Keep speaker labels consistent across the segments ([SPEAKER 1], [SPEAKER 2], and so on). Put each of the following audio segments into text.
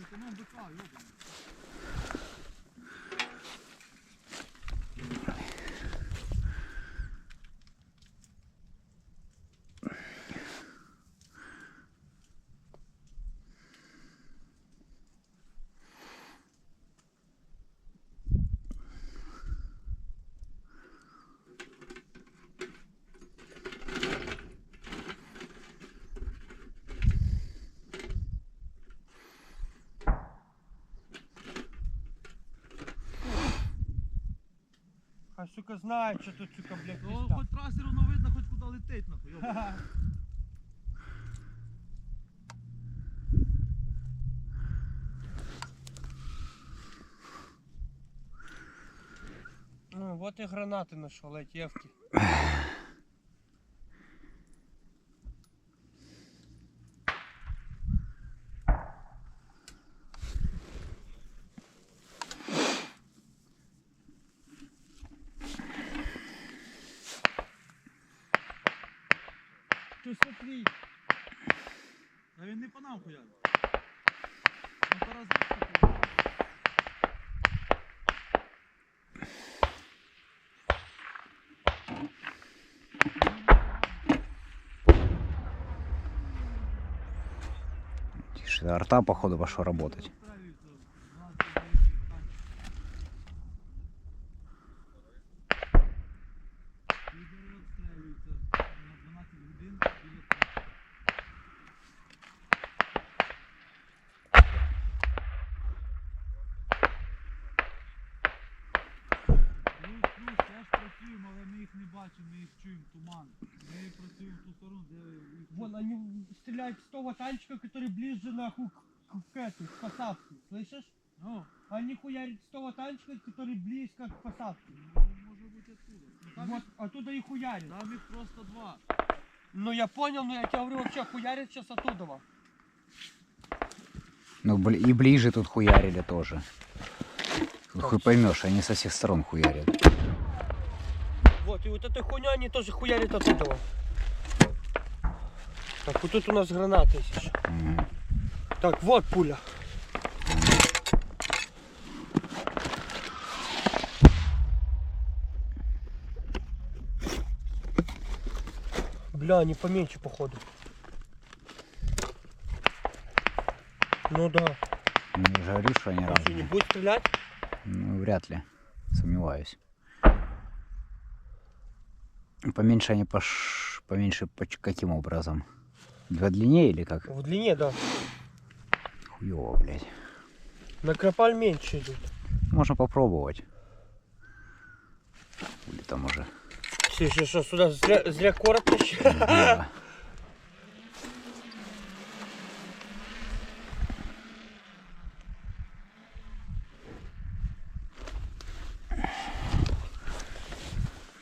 [SPEAKER 1] 你怎么不抓鱼我 Хай, сука, знає, що тут, сука, блядь,
[SPEAKER 2] Ну,
[SPEAKER 1] пізда.
[SPEAKER 2] хоч трасер воно видно, хоч куди летить, нахуй. йоба.
[SPEAKER 1] Ха-ха. Ну, вот і гранати нашел, эти евки. Ты смотри,
[SPEAKER 2] А він не по нам хуяр. Він по розвідці хуяр.
[SPEAKER 3] Тише, арта, походу, пошел работать.
[SPEAKER 2] бачимо, ми їх чуємо, туман. Ми працюємо в ту сторону, де їх
[SPEAKER 1] вон они стреляют с того танчика, который ближе нахуй к, к, к этой, к посадке, слышишь?
[SPEAKER 2] Ну,
[SPEAKER 1] Они хуярят с того танчика, который близко к посадке.
[SPEAKER 2] ну, може бути оттуда. Ну, там,
[SPEAKER 1] Вот
[SPEAKER 2] їх,
[SPEAKER 1] оттуда и хуярят.
[SPEAKER 2] там їх просто два.
[SPEAKER 1] Ну я понял, но я тебе говорю, вообще хуярят сейчас оттуда. во.
[SPEAKER 3] Ну, бли- и ближе тут хуярили тоже. Тут хуй поймешь, они со всех сторон хуярят.
[SPEAKER 1] Вот, и вот эта хуйня они тоже хуярят оттуда. во. Так, вот тут у нас гранаты есть еще. Так, вот пуля. Бля, они поменьше, походу. Ну да.
[SPEAKER 3] Ну, говорю, что они
[SPEAKER 1] что, не
[SPEAKER 3] разные.
[SPEAKER 1] будет стрелять?
[SPEAKER 3] Ну, вряд ли. Сомневаюсь. Поменьше они пош... Поменьше поч- каким образом? Два длиннее или как?
[SPEAKER 1] В длине, да.
[SPEAKER 3] Хуёво, блядь.
[SPEAKER 1] На кропаль меньше идут.
[SPEAKER 3] Можно попробовать. Или там уже.
[SPEAKER 1] Слушай, что, сюда зря, зря короб тащил?
[SPEAKER 3] Да.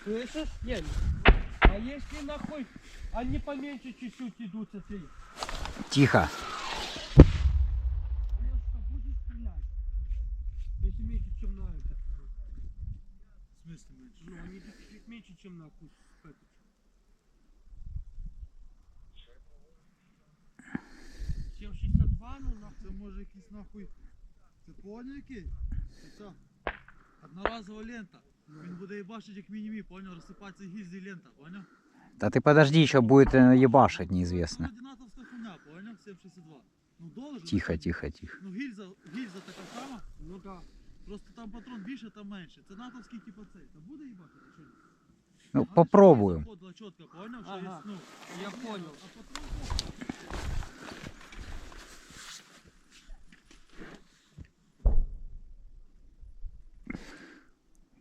[SPEAKER 1] Слышишь? Нет. А если нахуй они поменьше чуть-чуть идут, смотри.
[SPEAKER 3] Тихо.
[SPEAKER 1] Меньше, чем на это.
[SPEAKER 2] В смысле менше?
[SPEAKER 1] Ну, они чуть-чуть меньше, чем на кус. этот. Чем 62, ну нахуй.
[SPEAKER 2] Це може якийсь нахуй. Це поняв який? Це одноразова лента. Він буде їбашить як мінімі, поняв? Розсипається гільзі лента, поняв?
[SPEAKER 3] Да ты подожди, еще будет э, ебашить неизвестно.
[SPEAKER 2] Ну, одинатовська хуйня, поняв? 762. Ну должен.
[SPEAKER 3] Тихо, тихо, тихо.
[SPEAKER 2] Ну гільза, гільза така сама,
[SPEAKER 1] Ну да.
[SPEAKER 2] просто там патрон більше, там менше. Це натовський типу цей. Та буде їбашити чи ні?
[SPEAKER 3] Ну,
[SPEAKER 2] Головне, щоб
[SPEAKER 3] попробуем.
[SPEAKER 2] Заходила чітко, поняв? Що
[SPEAKER 1] Ага.
[SPEAKER 2] є, ну,
[SPEAKER 1] Я понял.
[SPEAKER 2] а патрон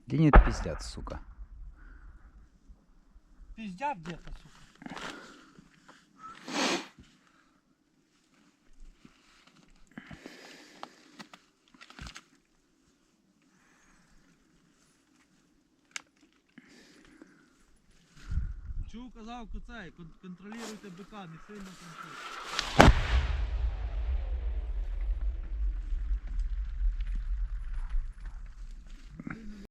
[SPEAKER 3] Где нет пиздят, сука.
[SPEAKER 1] Пиздят где-то, сука.
[SPEAKER 2] Чув, казав цей, кон- контролюйте БК, не сильно щось.